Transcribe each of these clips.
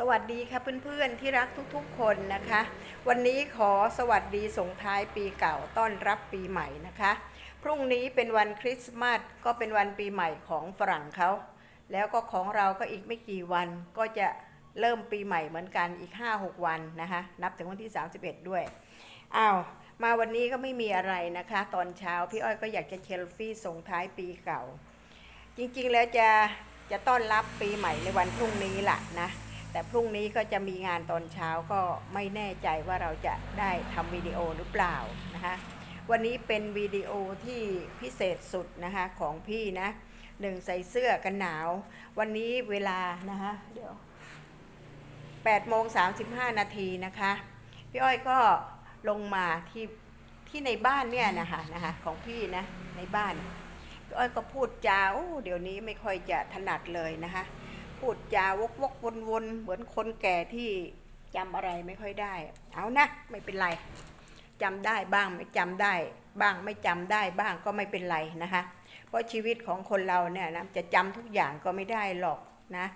สวัสดีค่ะเพื่อนๆที่รักทุกๆคนนะคะ วันนี้ขอสวัสดีส่งท้ายปีเก่าต้อนรับปีใหม่นะคะ พรุ่งนี้เป็นวันคริสต์มาสก็เป็นวันปีใหม่ของฝรั่งเขาแล้วก็ของเราก็อีกไม่กี่วันก็จะเริ่มปีใหม่เหมือนกันอีก 5-6 วันนะคะนับถึงวันที่ 31 ด้วยอ้าวมาวันนี้ก็ไม่มีอะไรนะคะ ตอนเช้าพี่อ้อยก็อยากจะเชลฟี่ส่งท้ายปีเก่า จริงๆแล้วจะจะต้อนรับปีใหม่ในวันพรุ่งนี้ล่ะนะ แต่พรุ่งนี้ก็จะมีงานตอนเช้าก็ไม่แน่ใจว่าเราจะได้ทำวิดีโอหรือเปล่านะคะวันนี้เป็นวิดีโอที่พิเศษสุดนะคะของพี่นะหนึ่งใส่เสื้อกันหนาว วันนี้เวลานะคะเดี๋ยว8โมง35 นาทีนะคะ พี่อ้อยก็ลงมาที่ที่ในบ้านเนี่ยนะคะนะคะของพี่นะในบ้านพี่อ้อยก็พูดจาโอ้เดี๋ยวนี้ไม่ค่อยจะถนัดเลยนะคะ พูดจาวกวกวนวนๆเหมือนคนแก่ที่จำอะไรไม่ค่อยได้ เอานะไม่เป็นไรจำได้บ้างไม่จำได้ บ้างไม่จำได้บ้างก็ไม่เป็นไรนะคะ เพราะชีวิตของคนเราเนี่ยนะจะจำทุกอย่างก็ไม่ได้หรอกนะ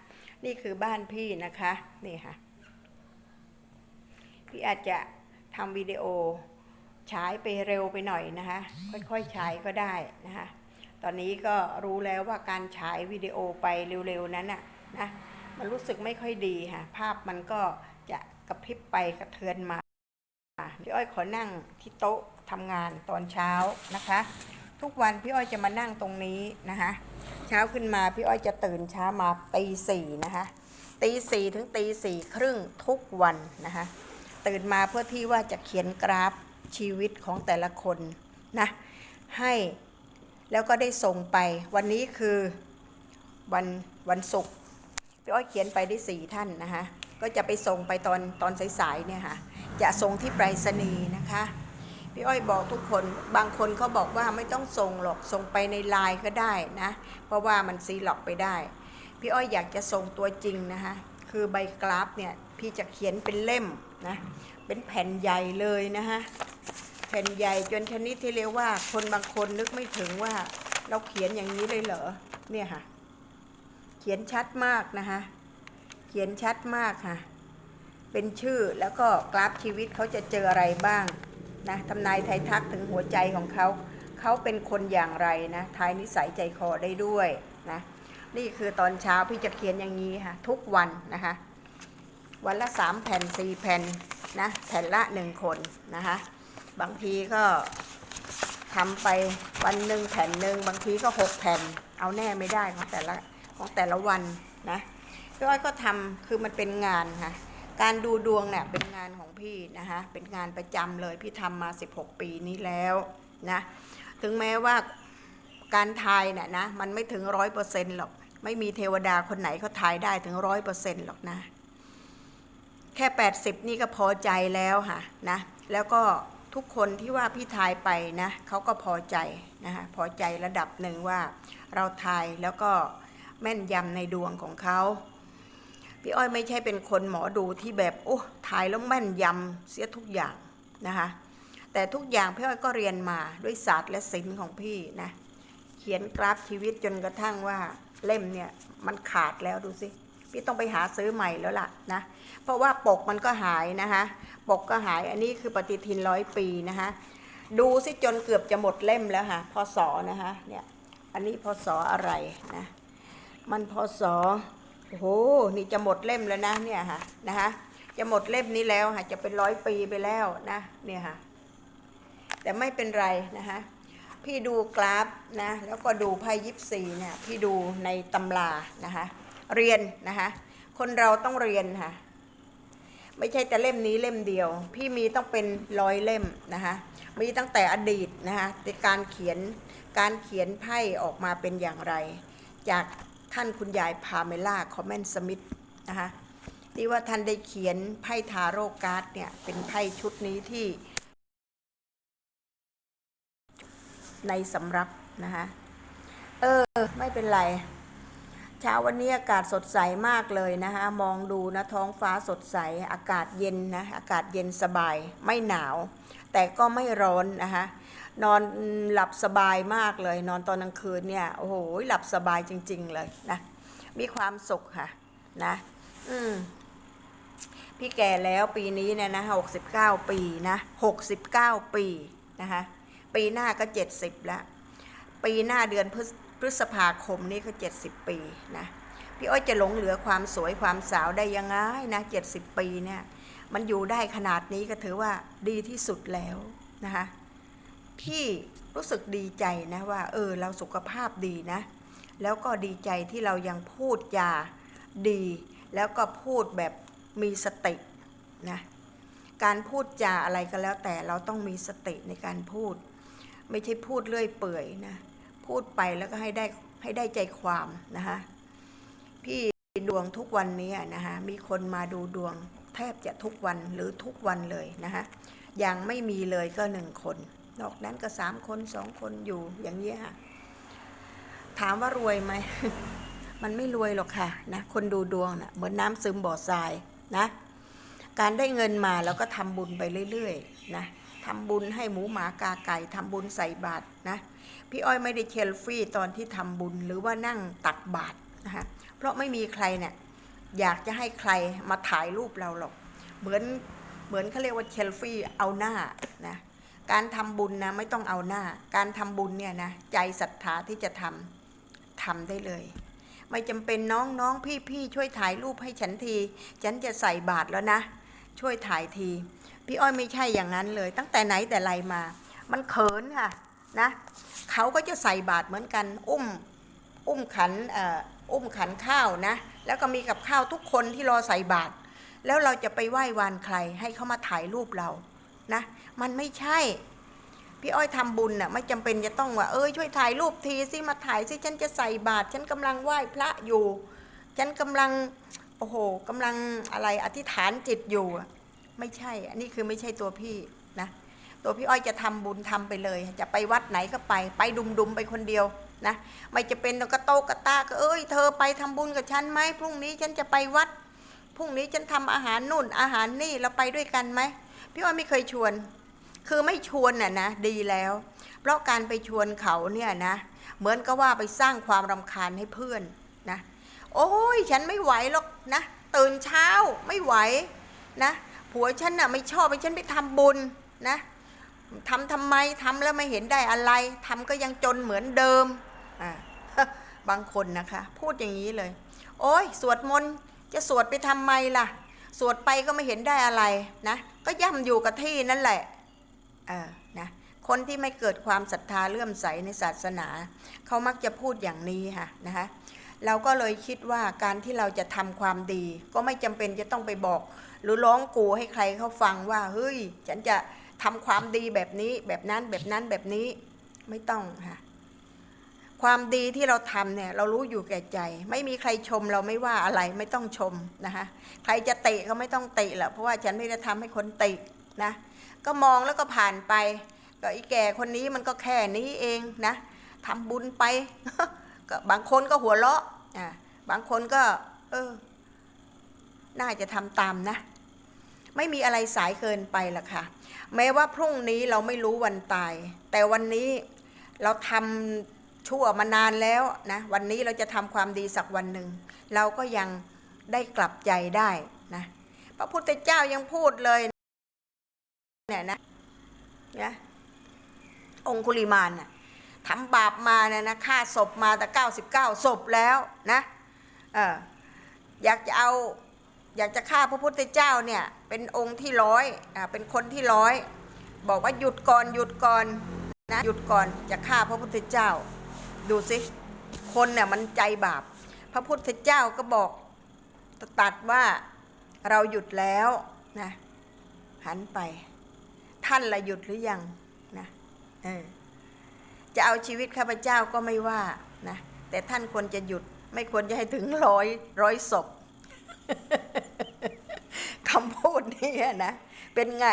นี่คือบ้านพี่นะคะนี่ค่ะพี่อาจจะทำวิดีโอฉายไปเร็วไปหน่อยนะคะ ค่อยๆฉายก็ได้นะคะตอนนี้ก็รู้แล้วว่าการฉายวิดีโอไปเร็วๆนั้นน่ะ นะมันรู้สึกไม่ค่อยดีค่ะ ภาพมันก็จะกระพริบไปกระเทือนมาพี่อ้อยขอนั่งที่โต๊ะทำงานตอนเช้านะคะ ทุกวันพี่อ้อยจะมานั่งตรงนี้นะคะเช้าขึ้นมาพี่อ้อยจะตื่นเช้ามาตีสี่นะคะตีสี่ถึงตีสี่ครึ่งทุกวันนะคะตื่นมาเพื่อที่ว่าจะเขียนกราฟชีวิตของแต่ละคนนะให้แล้วก็ได้ส่งไปวันนี้คือวันวันศุกร์ อ้อยเขียนไปได้สี่ท่านนะคะก็จะไปส่งไปตอนตอนสายๆเนี่ยค่ะจะส่งที่ไปรษณีย์นะคะพี่อ้อยบอกทุกคนบางคนเขาบอกว่าไม่ต้องส่งหรอกส่งไปในไลน์ก็ได้นะเพราะว่ามันซีล็อกไปได้ พี่อ้อยอยากจะส่งตัวจริงนะคะคือใบกราฟเนี่ยพี่จะเขียนเป็นเล่มนะเป็นแผ่นใหญ่เลยนะคะแผ่นใหญ่จนชนิดที่เรียกว่าคนบางคนนึกไม่ถึงว่าเราเขียนอย่างนี้เลยเหรอเนี่ยค่ะ เขียนชัดมากนะคะ เขียนชัดมากค่ะ เป็นชื่อแล้วก็กราฟชีวิตเขาจะเจออะไรบ้างนะทำนายไทยทักถึงหัวใจของเขา เขาเป็นคนอย่างไรนะทายนิสัยใจคอได้ด้วยนะนี่คือตอนเช้าพี่จะเขียนอย่างนี้ค่ะ ทุกวันนะคะ วันละสามแผ่นสี่แผ่นนะแผ่นละหนึ่งคนนะคะบางทีก็ทำไปวันหนึ่งแผ่นหนึ่งบางทีก็หกแผ่น เอาแน่ไม่ได้ของแต่ละ ของแต่ละวันนะพี่อ้อยก็ทำคือมันเป็นงานค่ะการดูดวงเนี่ยเป็นงานของพี่นะคะเป็นงานประจำเลยพี่ทำมา 16 ปีนี้แล้วนะถึงแม้ว่าการทายเนี่ยนะมันไม่ถึงร้อยเปอร์เซ็นต์หรอกไม่มีเทวดาคนไหนเขาทายได้ถึงร้อยเปอร์เซ็นต์หรอกนะ แค่ 80 นี่ก็พอใจแล้วค่ะนะแล้วก็ทุกคนที่ว่าพี่ทายไปนะเขาก็พอใจนะคะพอใจระดับหนึ่งว่าเราทายแล้วก็ แม่นยำในดวงของเขาพี่อ้อยไม่ใช่เป็นคนหมอดูที่แบบโอ้ทายแล้วแม่นยำเสียทุกอย่างนะคะแต่ทุกอย่างพี่อ้อยก็เรียนมาด้วยศาสตร์และศิลป์ของพี่นะเขียนกราฟชีวิตจนกระทั่งว่าเล่มเนี่ยมันขาดแล้วดูสิพี่ต้องไปหาซื้อใหม่แล้วล่ะนะเพราะว่าปกมันก็หายนะคะปกก็หายอันนี้คือปฏิทินร้อยปีนะคะดูสิจนเกือบจะหมดเล่มแล้วค่ะพศนะคะเนี่ยอันนี้พศอะไรนะ มันพศโอ้โห นี่จะหมดเล่มแล้วนะเนี่ยค่ะนะคะ จะหมดเล่มนี้แล้วค่ะ จะเป็นร้อยปีไปแล้วนะ เนี่ยค่ะ แต่ไม่เป็นไรนะคะ พี่ดูกราฟนะ แล้วก็ดูไพ่ยิปซีเนี่ย พี่ดูในตำรานะคะ เรียนนะคะ คนเราต้องเรียนค่ะ ไม่ใช่แต่เล่มนี้เล่มเดียว พี่มีต้องเป็นร้อยเล่มนะคะมีตั้งแต่อดีตนะคะแต่การเขียนการเขียนไพ่ออกมาเป็นอย่างไร จาก ท่านคุณยายพาเมล่าคอมเมนสมิธนะคะที่ว่าท่านได้เขียนไพ่ทาโร่การ์ดเนี่ยเป็นไพ่ชุดนี้ที่ ในสำรับนะคะเออ ไม่เป็นไรเช้าวันนี้อากาศสดใสมากเลยนะคะมองดูนะท้องฟ้าสดใสอากาศเย็นนะอากาศเย็นสบายไม่หนาว แต่ก็ไม่ร้อนนะคะ นอนหลับสบายมากเลย นอนตอนกลางคืนเนี่ยโอ้โหหลับสบายจริง ๆ เลยนะมีความสุขค่ะนะ อืมพี่แก่แล้วปีนี้เนี่ยนะหกสิบเก้าปีนะหกสิบเก้าปีนะคะปีหน้าก็เจ็ดสิบแล้ว ปีหน้าเดือนพฤษพฤษภาคมนี่ก็เจ็ดสิบปีนะพี่อ้อยจะหลงเหลือความสวยความสาวได้ยังไงนะเจ็ดสิบปีเนี่ย มันอยู่ได้ขนาดนี้ก็ถือว่าดีที่สุดแล้วนะคะ พี่รู้สึกดีใจนะว่า เออ เราสุขภาพดีนะ แล้วก็ดีใจที่เรายังพูดจาดี แล้วก็พูดแบบมีสตินะการพูดจาอะไรก็แล้วแต่เราต้องมีสติในการพูด ไม่ใช่พูดเลื่อยเปื่อยนะพูดไปแล้วก็ให้ได้ให้ได้ใจความนะคะพี่ดวงทุกวันนี้นะคะมีคนมาดูดวงแทบจะทุกวันหรือทุกวันเลยนะคะย่างไม่มีเลยก็หนึ่งคน นอกนั้นก็สามคนสองคนอยู่อย่างนี้ยค่ะ ถามว่ารวยไหม มันไม่รวยหรอกค่ะนะคนดูดวงนะ่ะเหมือนน้ำซึมบ่อทรายนะ การได้เงินมาแล้วก็ทำบุญไปเรื่อยๆนะทำบุญให้หมูหมากาไก่ทำบุญใส่บาตรนะ พี่อ้อยไม่ได้เคลฟี่ตอนที่ทำบุญหรือว่านั่งตักบาตรนะคะเพราะไม่มีใครเนี่ยอยากจะให้ใครมาถ่ายรูปเราหรอก เหมือนเหมือนเขาเรียกว่าเคลฟี่เอาหน้านะ การทำบุญนะไม่ต้องเอาหน้า การทำบุญเนี่ยนะใจศรัทธาที่จะทำทำได้เลย ไม่จำเป็นน้องน้องพี่พี่ช่วยถ่ายรูปให้ฉันที ฉันจะใส่บาตรแล้วนะ ช่วยถ่ายที พี่อ้อยไม่ใช่อย่างนั้นเลย ตั้งแต่ไหนแต่ไรมา มันเขินค่ะนะเขาก็จะใส่บาตรเหมือนกัน อุ้มอุ้มขันเอ่ออุ้มขันข้าวนะ แล้วก็มีกับข้าวทุกคนที่รอใส่บาตรแล้วเราจะไปไหว้วานใครให้เขามาถ่ายรูปเรา นะ มันไม่ใช่ พี่อ้อยทำบุญน่ะไม่จำเป็นจะต้องว่า เอ้ยช่วยถ่ายรูปทีสิมาถ่ายสิฉันจะใส่บาตรฉันกำลังไหว้พระอยู่ ฉันกำลังโอ้โหกำลังอะไรอธิษฐานจิตอยู่ไม่ใช่ อันนี้คือไม่ใช่ตัวพี่นะตัวพี่อ้อยจะทำบุญทำไปเลย จะไปวัดไหนก็ไป ไปดุมๆไปคนเดียวนะไม่จะเป็นกระโตกกระตาก็เอ้ยเธอไปทำบุญกับฉันไหมพรุ่งนี้ฉันจะไปวัดพรุ่งนี้ฉันทำอาหารนู่นอาหารนี่เราไปด้วยกันไหม พี่อ้อยไม่เคยชวน คือไม่ชวนน่ะนะดีแล้ว เพราะการไปชวนเขาเนี่ยนะ เหมือนกับว่าไปสร้างความรำคาญให้เพื่อนนะ โอ้ยฉันไม่ไหวหรอกนะตื่นเช้าไม่ไหวนะผัวฉันน่ะไม่ชอบให้ฉันไปทำบุญนะทำทำไมทำแล้วไม่เห็นได้อะไรทำก็ยังจนเหมือนเดิมอ่าบางคนนะคะ พูดอย่างนี้เลย โอ้ยสวดมนต์จะสวดไปทำไมล่ะ สวดไปก็ไม่เห็นได้อะไรนะ ก็ย่ำอยู่กับที่นั่นแหละเออนะคนที่ไม่เกิดความศรัทธาเลื่อมใสในศาสนา เขามักจะพูดอย่างนี้ค่ะนะคะเราก็เลยคิดว่าการที่เราจะทำความดี ก็ไม่จำเป็นจะต้องไปบอก หรือร้องกูให้ใครเขาฟังว่าเฮ้ย ฉันจะทำความดีแบบนี้แบบนั้นแบบนั้นแบบนี้ไม่ต้องค่ะ ความดีที่เราทำเนี่ยเรารู้อยู่แก่ใจ ไม่มีใครชมเราไม่ว่าอะไรไม่ต้องชมนะคะใครจะเตะก็ไม่ต้องเตะหรอกเพราะว่าฉันไม่ได้ทำให้คนเตะนะก็มองแล้วก็ผ่านไป ก็อีแก่คนนี้มันก็แค่นี้เองนะทำบุญไปก็บางคนก็หัวเราะอ่าบางคนก็ เออ น่าจะทำตามนะ ไม่มีอะไรสายเกินไปหรอกค่ะ แม้ว่าพรุ่งนี้เราไม่รู้วันตาย แต่วันนี้เราทำ ชั่วมานานแล้วนะวันนี้เราจะทำความดีสักวันหนึ่ง เราก็ยังได้กลับใจได้นะพระพุทธเจ้ายังพูดเลยเนี่ยนะนะองคุลิมานน่ะทำบาปมาเนี่ยนะฆ่าศพมาแต่เก้าสิบเก้าศพแล้วนะเอออยากจะเอาอยากจะฆ่าพระพุทธเจ้าเนี่ยเป็นองค์ที่ร้อยอ่าเป็นคนที่ร้อย บอกว่าหยุดก่อนหยุดก่อนนะหยุดก่อนจะฆ่าพระพุทธเจ้า ดูสิ คนเนี่ยมันใจบาป พระพุทธเจ้าก็บอกตัดว่าเราหยุดแล้วนะหันไป ท่านละหยุดหรือยังนะเออจะเอาชีวิตข้าพเจ้าก็ไม่ว่านะแต่ท่านควรจะหยุดไม่ควรจะให้ถึงร้อยร้อยศพคำพูดนี้นะ เป็นไง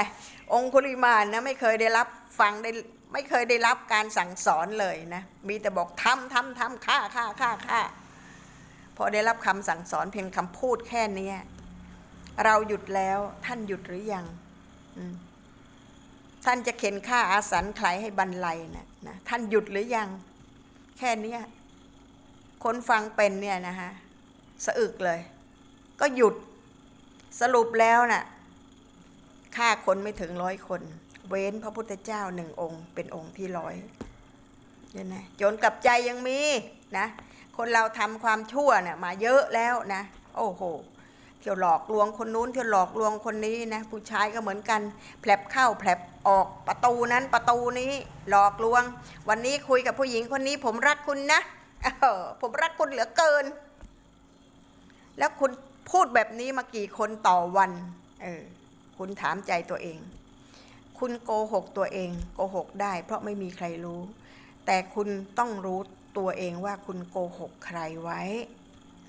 องคุลิมานนะ ไม่เคยได้รับฟังได้ ไม่เคยได้รับการสั่งสอนเลยนะ มีแต่บอกทำทำทำฆ่าฆ่าฆ่าฆ่าพอได้รับคำสั่งสอนเพียงคำพูดแค่นี้เราหยุดแล้วท่านหยุดหรือยังท่านจะเข็นฆ่าอาสันใครให้บรรลัยนะนะท่านหยุดหรือยัง แค่นี้คนฟังเป็นเนี่ยนะฮะสะอึกเลย ก็หยุดสรุปแล้วน่ะฆ่าคนไม่ถึงร้อยคน เว้นพระพุทธเจ้าหนึ่งองค์ เป็นองค์ที่ร้อยเนี่ยนะโจนกับใจยังมีนะ คนเราทำความชั่วเนี่ยมาเยอะแล้วนะ โอ้โหเที่ยวหลอกลวงคนนู้นเที่ยวหลอกลวงคนนี้นะผู้ชายก็เหมือนกันแผลบเข้าแผลบออกประตูนั้นประตูนี้หลอกลวง วันนี้คุยกับผู้หญิงคนนี้ ผมรักคุณนะเออผมรักคุณเหลือเกิน แล้วคุณพูดแบบนี้มากี่คนต่อวัน เออ คุณถามใจตัวเอง คุณโกหกตัวเองโกหกได้ เพราะไม่มีใครรู้ แต่คุณต้องรู้ตัวเองว่าคุณโกหกใครไว้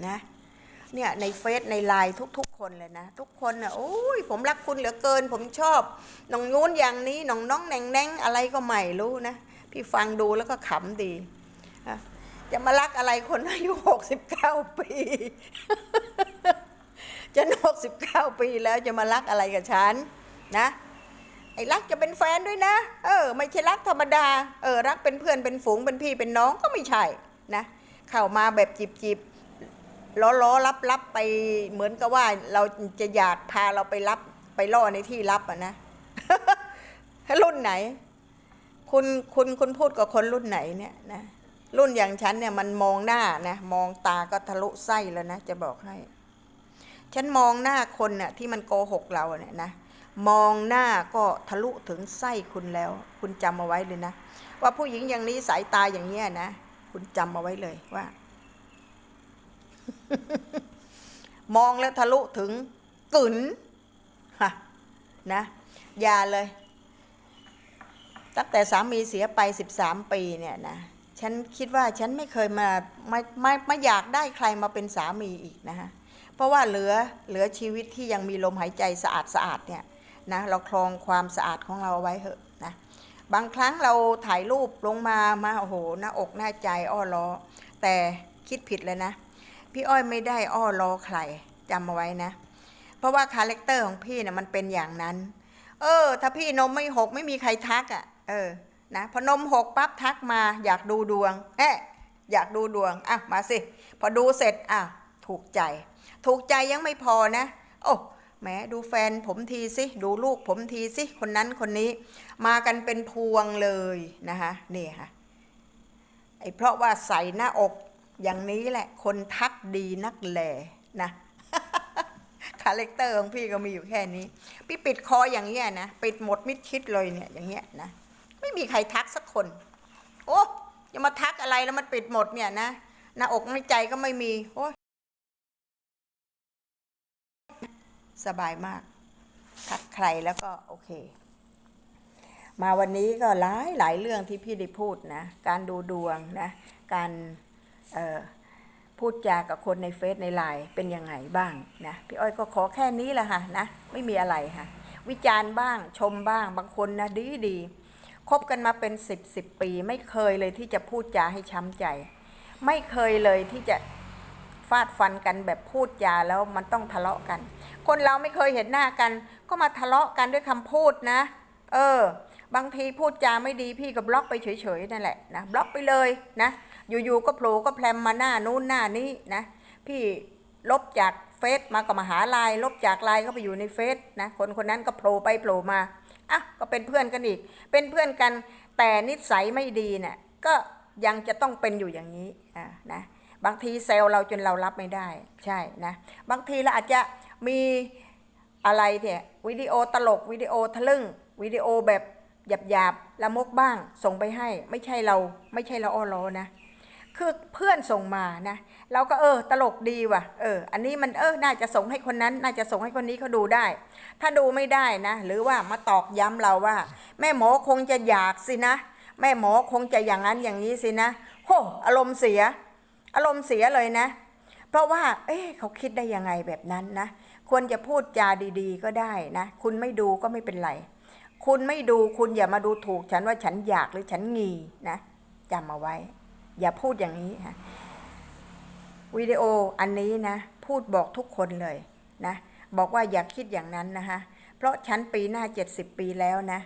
นะเนี่ยในเฟซในไลน์ทุก ๆ คนเลยนะ ทุกคนนะโอ้ยผมรักคุณเหลือเกิน ผมชอบน้องนู้นอย่างนี้น้องน้องแหน่งแหน่งอะไรก็ไม่รู้นะ พี่ฟังดูแล้วก็ขำดีจะมารักอะไรคนอายุหกสิบเก้าปี จะหกสิบเก้าปีแล้วจะมารักอะไรกับฉันนะ ไอ้รักจะเป็นแฟนด้วยนะ เออ ไม่ใช่รักธรรมดา เออ รักเป็นเพื่อนเป็นฝูงเป็นพี่เป็นน้องก็ไม่ใช่นะ เข้ามาแบบจีบจีบล้อล้อรับรับไปเหมือนกับว่าเราจะอยากพาเราไปรับไปล่อในที่รับอะนะรุ่นไหน คุณคุณคุณพูดกับคนรุ่นไหนเนี่ยนะรุ่นอย่างฉันเนี่ยมันมองหน้านะมองตาก็ทะลุไส้แล้วนะจะบอกให้ ฉันมองหน้าคนน่ะที่มันโกหกเราเนี่ยนะ มองหน้าก็ทะลุถึงไส้คุณแล้ว คุณจำเอาไว้เลยนะ ว่าผู้หญิงอย่างนี้สายตาอย่างเนี้ยนะ คุณจำเอาไว้เลยว่า มองแล้วทะลุถึงกึ๋นฮะนะอย่าเลย ตั้งแต่สามีเสียไปสิบสามปีเนี่ยนะฉันคิดว่าฉันไม่เคยมาไม่ไม่ไม่อยากได้ใครมาเป็นสามีอีกนะฮะเพราะว่าเหลือเหลือชีวิตที่ยังมีลมหายใจสะอาดสะอาดเนี่ย นะเราครองความสะอาดของเราเอาไว้เถอะนะบางครั้งเราถ่ายรูปลงมามาโอ้โหหน้าอกหน้าใจอ้อล้อแต่คิดผิดเลยนะ พี่อ้อยไม่ได้อ้อล้อใครจำเอาไว้นะ เพราะว่าคาแรคเตอร์ของพี่เนี่ยมันเป็นอย่างนั้น เออ ถ้าพี่นมไม่หกไม่มีใครทักอะ่ะ เออนะพอนมหกปั๊บทักมาอยากดูดวงเอ๊ะอยากดูดวงอะมาสิ พอดูเสร็จอะถูกใจ ถูกใจยังไม่พอนะ โอ้ แหมดูแฟนผมทีสิดูลูกผมทีสิคนนั้นคนนี้ มากันเป็นพวงเลยนะคะนี่ค่ะไอ้เพราะว่าใส่หน้าอกอย่างนี้แหละ คนทักดีนักแหลนะคาแรคเตอร์ของพี่ก็มีอยู่แค่นี้ พี่ปิดคออย่างเงี้ยนะปิดหมดมิดชิดเลยเนี่ยอย่างเงี้ยนะไม่มีใครทักสักคน โอ้จะมาทักอะไรแล้วมันปิดหมดเนี่ยนะหน้าอกในใจก็ไม่มีโอ้ สบายมากทักใครแล้วก็โอเค มาวันนี้ก็หลายหลายเรื่องที่พี่ได้พูดนะ การดูดวงนะ การพูดจากับคนในเฟซในไลน์เป็นยังไงบ้างนะ พี่อ้อยก็ขอแค่นี้แหละค่ะนะ ไม่มีอะไรค่ะ วิจารณ์บ้างชมบ้างบางคนนะดีดีคบกันมาเป็นสิบสิบปี ไม่เคยเลยที่จะพูดจาให้ช้ำใจ ไม่เคยเลยที่จะ ฟาดฟันกันแบบพูดจาแล้วมันต้องทะเลาะกัน คนเราไม่เคยเห็นหน้ากัน ก็มาทะเลาะกันด้วยคำพูดนะ เออ บางทีพูดจาไม่ดีพี่ก็บล็อกไปเฉยๆนั่นแหละนะบล็อกไปเลยนะ อยู่ๆก็โผล่ก็แพลมมาหน้านู้นหน้านี้นะ พี่ลบจากเฟซมาก็มาหาไลน์ลบจากไลน์ก็ไปอยู่ในเฟซนะคนคนนั้นก็โผล่ไปโผล่มาอะก็เป็นเพื่อนกันอีก เป็นเพื่อนกันแต่นิสัยไม่ดีเนี่ยก็ยังจะต้องเป็นอยู่อย่างนี้อะนะ บางทีเซลเราจนเรารับไม่ได้ใช่นะบางทีเราอาจจะมีอะไรเนี่ยวิดีโอตลกวิดีโอทะลึ่งวิดีโอแบบหยาบๆละมกบ้าง ส่งไปให้ไม่ใช่เราไม่ใช่เราอ้อล้อนะคือเพื่อนส่งมานะ เราก็เออตลกดีว่ะเออ อันนี้มันเออน่าจะส่งให้คนนั้น น่าจะส่งให้คนนี้เขาดูได้ ถ้าดูไม่ได้นะ หรือว่ามาตอกย้ำเราว่า แม่หมอคงจะอยากสินะ แม่หมอคงจะอย่างนั้นอย่างนี้สินะโหอารมณ์เสีย อารมณ์เสียเลยนะ เพราะว่า เอ๊ะเขาคิดได้ยังไงแบบนั้นนะ ควรจะพูดจาดีๆ ก็ได้นะ คุณไม่ดูก็ไม่เป็นไร คุณไม่ดูคุณอย่ามาดูถูกฉันว่าฉันอยากหรือฉันงีนะจำเอาไว้ อย่าพูดอย่างนี้ค่ะวิดีโออันนี้นะ พูดบอกทุกคนเลยนะ บอกว่าอย่าคิดอย่างนั้นนะคะเพราะฉันปีหน้าเจ็ดสิบปีแล้วนะ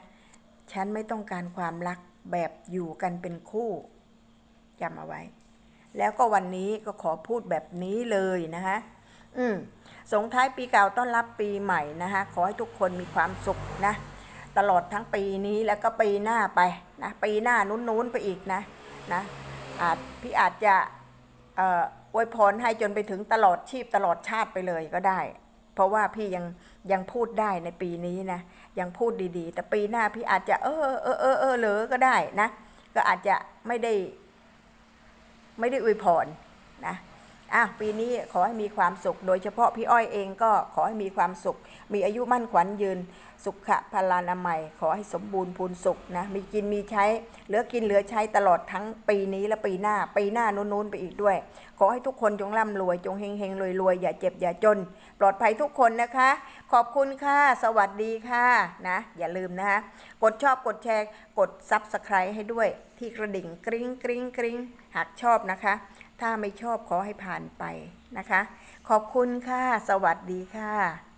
ฉันไม่ต้องการความรักแบบอยู่กันเป็นคู่จำเอาไว้ แล้วก็วันนี้ก็ขอพูดแบบนี้เลยนะคะอืมส่งท้ายปีเก่าต้อนรับปีใหม่นะคะขอให้ทุกคนมีความสุขนะตลอดทั้งปีนี้แล้วก็ปีหน้าไปนะปีหน้านู้นๆไปอีกนะนะอาจพี่อาจจะเอออวยพรให้จนไปถึงตลอดชีพตลอดชาติไปเลยก็ได้ เพราะว่าพี่ยังยังพูดได้ในปีนี้นะยังพูดดีๆ แต่ปีหน้าพี่อาจจะเออเออเออเออเลอก็ได้นะก็อาจจะไม่ได้ ไม่ได้อวยพรนะ อะปีนี้ขอให้มีความสุข โดยเฉพาะพี่อ้อยเองก็ขอให้มีความสุข มีอายุมั่นขวัญยืน สุขะพลานามัย ขอให้สมบูรณ์พูนสุขนะ มีกินมีใช้ เหลือกินเหลือใช้ตลอดทั้งปีนี้และปีหน้า ปีหน้านู้นๆไปอีกด้วย ขอให้ทุกคนจงร่ำรวย จงเฮงเฮงรวยรวยอย่าเจ็บอย่าจน ปลอดภัยทุกคนนะคะ ขอบคุณค่ะ สวัสดีค่ะนะ อย่าลืมนะคะ กดชอบกดแชร์ กด Subscribe ให้ด้วย ที่กระดิ่งกริ๊งกริ๊งกริ๊งหากชอบนะคะ ถ้าไม่ชอบขอให้ผ่านไปนะคะ ขอบคุณค่ะ สวัสดีค่ะ